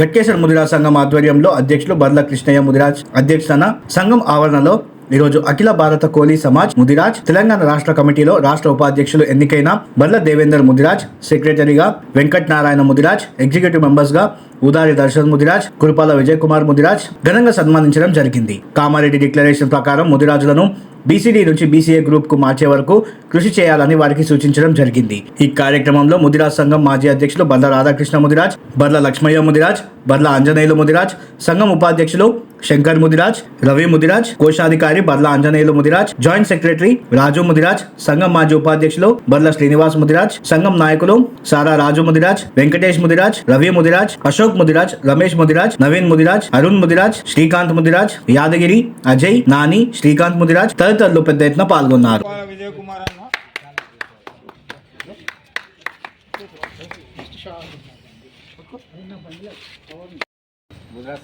గట్టేశ్వర ముదిరాజ్ సంఘం ఆధ్వర్యంలో అధ్యక్షులు బర్ల కృష్ణయ్య ముదిరాజ్ అధ్యక్షతన సంఘం ఆవరణలో ఈరోజు అఖిల భారత కోలీ సమాజ్ ముదిరాజ్ తెలంగాణ రాష్ట్ర కమిటీలో రాష్ట్ర ఉపాధ్యక్షులు ఎన్నికైన బర్ల దేవేందర్ ముదిరాజ్ సెక్రటరీగా వెంకట్ నారాయణ ముదిరాజ్ ఎగ్జిక్యూటివ్ మెంబర్స్గా ఉదారి దర్శన్ ముదిరాజ్ కురుపాల విజయ్ కుమార్ ముదిరాజ్ ఘనంగా సన్మానించడం జరిగింది. కామారెడ్డి డిక్లరేషన్ ప్రకారం ముదిరాజులను బీసీడీ నుంచి బీసీఏ గ్రూప్కు మార్చే వరకు కృషి చేయాలని వారికి సూచించడం జరిగింది. ఈ కార్యక్రమంలో ముదిరాజ్ సంఘం మాజీ అధ్యక్షులు బర్ల రాధాకృష్ణ ముదిరాజ్ బర్ల లక్ష్మయ్య ముదిరాజ్ బర్ల ఆంజనేయులు ముదిరాజ్ సంఘం ఉపాధ్యక్షులు శంకర్ ముదిరాజ్ రవి ముదిరాజ్ కోశాధికారి బర్ల ఆంజనేయులు ముదిరాజ్ జాయింట్ సెక్రటరీ రాజు ముదిరాజ్ సంఘం మాజీ ఉపాధ్యక్షులు బర్ల శ్రీనివాస్ ముదిరాజ్ సంఘం నాయకులు సారా రాజు ముదిరాజ్ వెంకటేష్ ముదిరాజ్ రవి ముదిరాజ్ అశోక్ ముదిరాజ్ రమేష్ ముదిరాజ్ నవీన్ ముదిరాజ్ అరుణ్ ముదిరాజ్ శ్రీకాంత్ ముదిరాజ్ యాదగిరి అజయ్ నాని శ్రీకాంత్ ముదిరాజ్ తదితరులు పెద్ద ఎత్తున పాల్గొన్నారు. కుమార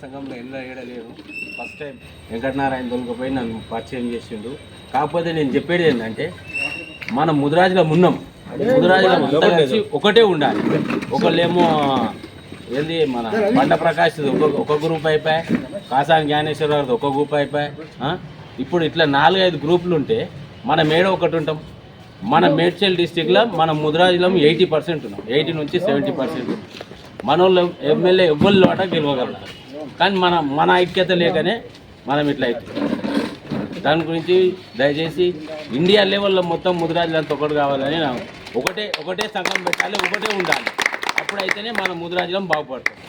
సంఘంలో ఎన్నో ఏడలేరు. ఫస్ట్ టైం వెంకటనారాయణ దొరికిపోయి నన్ను పరిచయం చేసిండు. కాకపోతే నేను చెప్పేది ఏంటంటే మనం ముదిరాజులం ఉన్నాం. ముదిరాజులం ఒకటే ఉండాలి. ఒకళ్ళేమో ఏంది మన బండ ప్రకాష్ ఒక గ్రూప్ అయిపోయి కాసాం జ్ఞానేశ్వర ఒక గ్రూప్ అయిపోయి ఇప్పుడు ఇట్లా నాలుగైదు గ్రూపులు ఉంటే మన మేడ ఒకటి ఉంటాం. మన మేడ్చల్ డిస్టిక్లో మన ముదిరాజులం ఎయిటీ పర్సెంట్ ఉన్నాం. ఎయిటీ నుంచి సెవెంటీ పర్సెంట్. మన వాళ్ళు ఎమ్మెల్యే ఎవ్వరి లోట గెలవగలరు. కానీ మన మన ఐక్యత లేకనే మనం ఇట్లా అవుతుంది దాని గురించి దయచేసి ఇండియా లెవెల్లో మొత్తం ముదిరాజులంతా ఒకటి కావాలని ఒకటే ఒకటే సంఘం పెట్టాలి ఒకటే ఉండాలి. అప్పుడైతేనే మన ముదిరాజులం బాగుపడుతుంది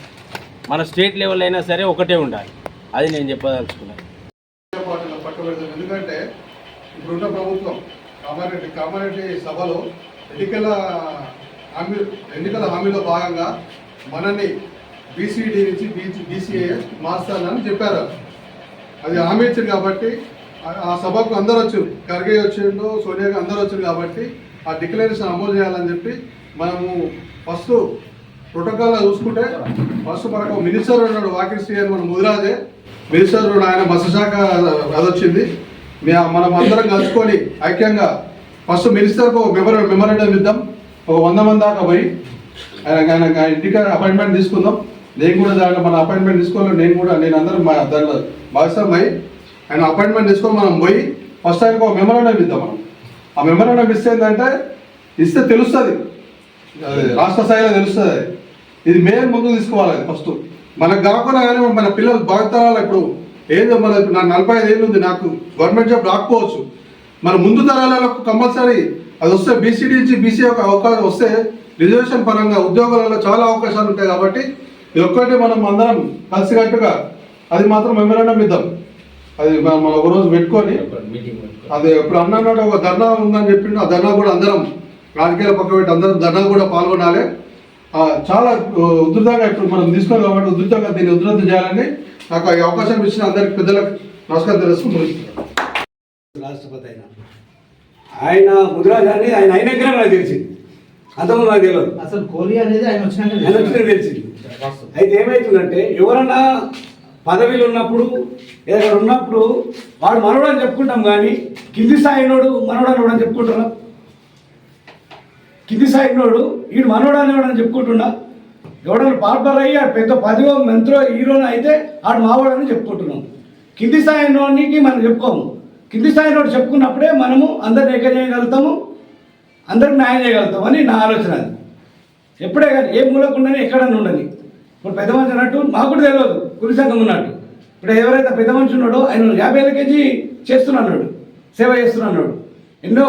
మన స్టేట్ లెవెల్ అయినా సరే ఒకటే ఉండాలి. అది నేను చెప్పదలుచుకున్నాను. ఎందుకంటే ఇప్పుడున్న ప్రభుత్వం కామారెడ్డి కామారెడ్డి సభలో ఎన్నికల హామీ ఎన్నికల హామీలో భాగంగా మనల్ని బీసీడీ నుంచి బీసీ బీసీఏ మార్చాలని చెప్పారు. అది హామీ ఇచ్చింది కాబట్టి ఆ- సభకు అందరు వచ్చారు ఖర్గే వచ్చిండు సోనియా అందరూ అందరు వచ్చారు కాబట్టి ఆ డిక్లరేషన్ అమలు చేయాలని చెప్పి మనము ఫస్ట్ ప్రోటోకాల్ చూసుకుంటే ఫస్ట్ మనకు మినిస్టర్ ఉన్నాడు వాకిల్ అని మన ముదిరాజే. మినిస్టర్ ఆయన మత్స్య శాఖ అదొచ్చింది మనం అందరం కలుసుకొని ఐక్యంగా ఫస్ట్ మినిస్టర్కు ఒక మెమర మెమరాండం ఇద్దాం. ఒక వంద మంది దాకా పోయి ఆయన ఆయన ఆయన ఇంటికి అపాయింట్మెంట్ తీసుకుందాం. నేను కూడా దాంట్లో మన అపాయింట్మెంట్ తీసుకోవాలి. నేను కూడా నేను అందరం మా దాంట్లో భాగస్వామి అయ్యి ఆయన అపాయింట్మెంట్ తీసుకొని మనం పోయి ఫస్ట్ ఆయనకు ఒక మెమరాండం ఇద్దాం మనం. ఆ మెమరాండం ఇస్తే ఏంటంటే ఇస్తే తెలుస్తుంది. రాష్ట్ర స్థాయిలో తెలుస్తుంది. ఇది మెయిన్ ముందుకు తీసుకోవాలి ఫస్ట్ మనకు కాకుండా కానీ మన పిల్లలు భావితరాలు ఇప్పుడు ఏదో మన నాకు నలభై ఐదు ఏళ్ళు ఉంది నాకు గవర్నమెంట్ జాబ్ రాకపోవచ్చు. మన ముందు తరాలకు కంపల్సరీ అది వస్తే బీసీడీ నుంచి బీసీ ఒక అవకాశం వస్తే రిజర్వేషన్ పరంగా ఉద్యోగాలలో చాలా అవకాశాలు ఉంటాయి కాబట్టి ఇది ఒక్కటి మనం అందరం కలిసికట్టుగా అది మాత్రం మెమరాండం ఇద్దాం. అది మనం మనం ఒక రోజు పెట్టుకొని అది ఇప్పుడు అన్నట్టు ఒక ధర్నా ఉందని చెప్పిండు ఆ ధర్నా కూడా అందరం రాజకీయాల పక్క పెట్టి అందరం ధర్నా కూడా పాల్గొనాలి. ఆ, చాలా ఉధృతంగా ఇప్పుడు మనం తీసుకున్నాం కాబట్టి ఉధృతంగా దీన్ని ఉధృతం చేయాలని నాకు ఈ అవకాశం ఇచ్చిన అందరికి పెద్దలకు నమస్కారం తెలుస్తూ రాష్ట్రపతి అయిన. ఆయన ముదిరాజ్ అని ఆయన అయినాకనే నాకు తెలిసింది. అంతకుముందు నాకు తెలియదు. అసలు కోహ్లీ అనేది ఆయన వచ్చినాక ఆయన తెలిసింది. అయితే ఏమవుతుందంటే ఎవరన్నా పదవిలో ఉన్నప్పుడు ఏదైనా ఉన్నప్పుడు వాడు మనవడు అని చెప్పుకుంటాం కానీ కింది స్థాయినోడు మనవడు అని చెప్పుకుంటున్నాం కింది స్థాయినోడు వీడు మనవడు అని చెప్పుకుంటున్నా. ఎవడన్నా పార్పర్ అయ్యి ఆడు పెద్ద పదివో మంత్రో హీరోని అయితే ఆడు మావాడు అని చెప్పుకుంటున్నాం. కింది స్థాయినోడికి మనం చెప్పుకోము. కింది స్థాయినోడు చెప్పుకున్నప్పుడే మనము అందరిని ఏక చేయగలుగుతాము అందరికి న్యాయం చేయగలుగుతాం అని నా ఆలోచన అది. ఎప్పుడే కానీ ఏ మూలకుండానే ఎక్కడన్నా ఉండని ఇప్పుడు పెద్ద మనిషి అన్నట్టు మాకు కూడా తెలియదు కులి సంఘం ఉన్నట్టు. ఇప్పుడు ఎవరైతే పెద్ద మనిషి ఉన్నాడో ఆయన యాభై ఏళ్ళ కేజీ చేస్తున్నాడు సేవ చేస్తున్నాడు ఎన్నో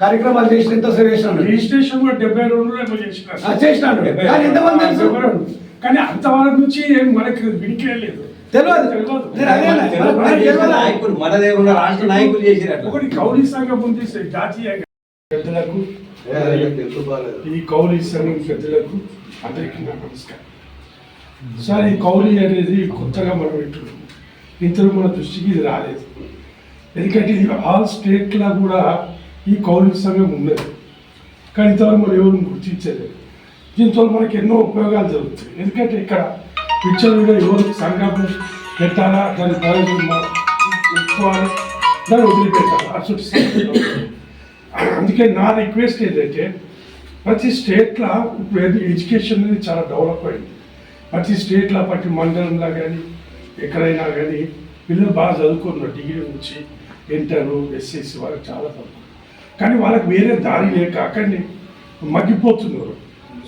కార్యక్రమాలు చేసిన ఎంతో సేవ చేస్తున్నాడు రిజిస్ట్రేషన్ కూడా డెబ్బై రెండులో ఏమో చేసినారు. ఆ, చేసినాడు. కానీ ఎంతమంది తెలుసు? రెండు. కానీ అంతవరకు నుంచి ఏం మనకి వినికిడే లేదు తెలియదు. తెలియదు. నేను అదే అన్నా. మనకు- మనకు తెలియదా? నాయకులు మన దేవుళ్ళ రాష్ట్ర నాయకులు చేసినట్టు ఒకటి కౌలి సంఘం ఉంది జాతీయ పెద్దలకు ఈ కౌలి సంఘం పెద్దలకు అందరికీ నా నమస్కారం. సార్ ఈ కౌలి అనేది కొత్తగా మనం వింటున్నాం ఇంతలో మన దృష్టికి ఇది రాలేదు. ఎందుకంటే ఇది ఆల్ స్టేట్లో కూడా ఈ కౌలిక సంఘం ఉన్నది కానీ ఇంతవరకు మనం ఎవరు గుర్తించలేదు. దీంతో మనకి ఎన్నో ఉపయోగాలు జరుగుతాయి. ఎందుకంటే ఇక్కడ పిక్చర్ కూడా ఎవరు సంఘం పెట్టాలా? దాని ప్రయోజనం దాన్ని వదిలిపెట్టాలి? అసలు అందుకే నా రిక్వెస్ట్ ఏంటంటే ప్రతి స్టేట్లో ఇప్పుడు ఎడ్యుకేషన్ అనేది చాలా డెవలప్ అయింది. ప్రతి స్టేట్లో ప్రతి మండలంలో కానీ ఎక్కడైనా కానీ పిల్లలు బాగా చదువుకున్నారు డిగ్రీ నుంచి ఇంటర్ ఎస్ఎస్సి వాళ్ళకి చాలా తక్కువ కానీ వాళ్ళకి వేరే దారి లేక అక్కడనే మగ్గిపోతున్నారు.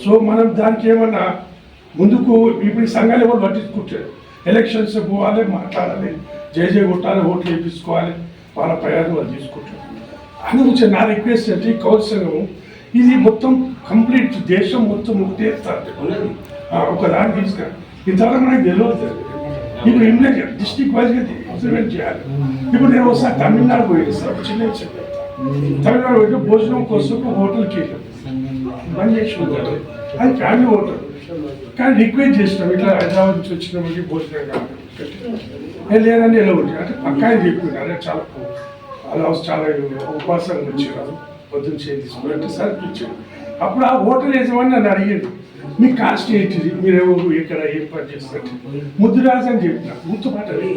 సో మనం దానికి ఏమన్నా ముందుకు ఇప్పుడు సంఘాలు ఎవరు పట్టించుకుంటారు? ఎలక్షన్స్ పోవాలి మాట్లాడాలి జయ కొట్టాలి ఓట్లు వేయించుకోవాలి వాళ్ళ ప్రయాణం వాళ్ళు తీసుకుంటారు. అందుకు నా రిక్వెస్ట్ అంటే సంఘం ఇది మొత్తం కంప్లీట్ దేశం మొత్తం ఒకటే ఒక దాన్ని తీసుకురా. ఇంతవరకు నాకు తెలియదు ఇప్పుడు ఇండియా డిస్టిక్ వైజ్గా ఇంప్లిమెంట్ చేయాలి. ఇప్పుడు నేను ఒకసారి తమిళనాడు పోయింది సార్ చిన్న చెప్తా. తమిళనాడు వెళ్ళి భోజనం కోసం హోటల్కి బంద్ చేసి ఉంటారు అది ఫ్యామిలీ హోటల్. కానీ రిక్వెస్ట్ చేసినాం ఇట్లా హైదరాబాద్ నుంచి వచ్చిన వాళ్ళకి భోజనం కావాలి. లేదని ఎలా ఉంటుంది అంటే పక్కా చెప్పింది అదే చాలా అలా చాలా ఉపవాసాలు వచ్చారు పొద్దున్న చేయి తీసుకున్నట్టు అంటే సార్ అప్పుడు ఆ ఓటర్ యజమాని నన్ను అడిగాడు మీ కాస్ట్ ఏంటిది? మీరెవరు ఎక్కడ ఇక్కడ ఏం పని చేస్తారు ముద్దురాజు అని చెప్పిన గుర్తుపట్టదు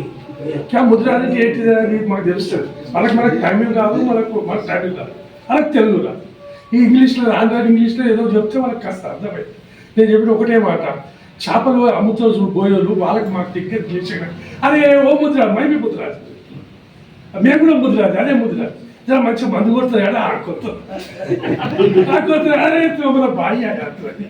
క్యా ముద్దురాజు అంటే ఏంటిది అని మాకు తెలుస్తుంది. వాళ్ళకి మనకు తమిళ్ కాదు మనకు మనకు తమిళ్ కాదు వాళ్ళకి తెలుగు రాదు. ఈ ఇంగ్లీష్లో ఆంధ్ర ఇంగ్లీష్లో ఏదో చెప్తే మనకు కాస్త అర్థమైంది. నేను చెప్పిన ఒకటే మాట చేపలు అమ్ముతారు బోయోలు వాళ్ళకి మాకు టికెట్ చేసాక అదే ఓ ముద్ర మైమి ముద్రాజు మేము కూడా ముద్రాజు అదే ముద్రాజు ఇలా మంచి మందు కొడుతుంది అలా ఆడుకోతుంది ఆడుకోతుంది అదే మన బాయి ఆడుతుంది.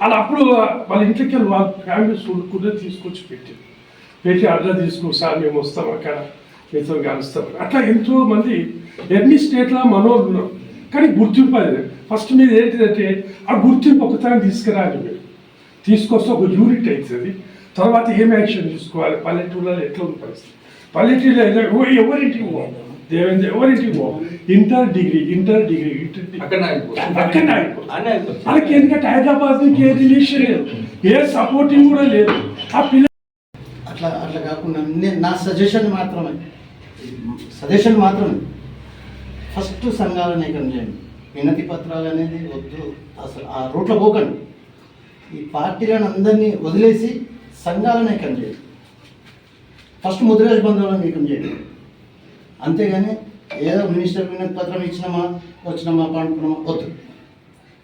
అలా అప్పుడు వాళ్ళ ఇంటికి వెళ్ళి వాళ్ళ ఫ్యామిలీ చూడకుండా తీసుకొచ్చి పెట్టి పెట్టి అడ్డా తీసుకో సార్ మేము వస్తాం అక్కడ మీతో కలుస్తాం. అట్లా ఎంతో మంది ఎన్ని స్టేట్లో మనోళ్ళు. ఉన్నారు కానీ గుర్తింపు అది. ఫస్ట్ మీద ఏంటిదంటే ఆ గుర్తింపు ఒకసారి తీసుకురాలి మీరు తీసుకొస్తే ఒక యూనిట్ అవుతుంది. తర్వాత ఏం యాక్షన్ తీసుకోవాలి? పల్లెటూళ్ళలో ఎట్లా ఉంది పరిస్థితి? పల్లెటూరులో ఎవరింటికి పో. దేవేంద్ర ఎవరింటికి పో. ఇంటర్ డిగ్రీ ఇంటర్ డిగ్రీ అక్కడ ఆగిపోతుంది. వాళ్ళకి ఎందుకంటే హైదరాబాద్ ఏ రిలేషన్ లేదు. ఏ సపోర్టింగ్ కూడా లేదు. ఆ పిల్ల అట్లా అట్లా కాకుండా నేను నా సజెషన్ మాత్రమే. సజెషన్ మాత్రమే. ఫస్ట్ సంఘాలను ఏకం చేయండి. వినతి పత్రాలు అనేది వద్దు. అసలు ఆ రూట్లో పోకండి. ఈ పార్టీలను అందరినీ వదిలేసి సంఘాలను ఏకం చేయండి. ఫస్ట్ ముద్రాజ్ బంధువులను ఏకం చేయండి అంతేగాని ఏదో మినిస్టర్ వినతి పత్రం ఇచ్చినామా వచ్చినామా పండుకున్నామా వద్దు.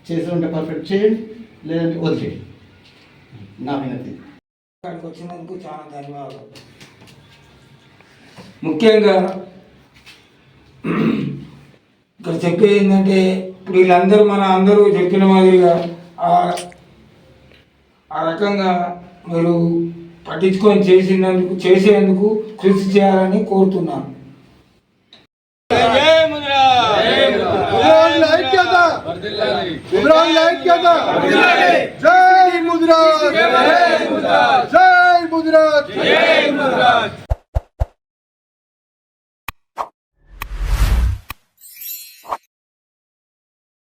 చేసి ఉంటే పర్ఫెక్ట్ చేయండి లేదంటే వదిలేయండి. నా వినతి. ఇక్కడికి వచ్చినందుకు చాలా ధన్యవాదాలు. ముఖ్యంగా ఇక్కడ చెప్పేది ఏంటంటే ఇప్పుడు వీళ్ళందరూ మన అందరూ చెప్పిన మాదిరిగా ఆ ఆ రకంగా మీరు పట్టించుకొని చేసినందుకు చేసేందుకు కృషి చేయాలని కోరుతున్నాను. జై ముద్రాజ్ జై ముద్రాజ్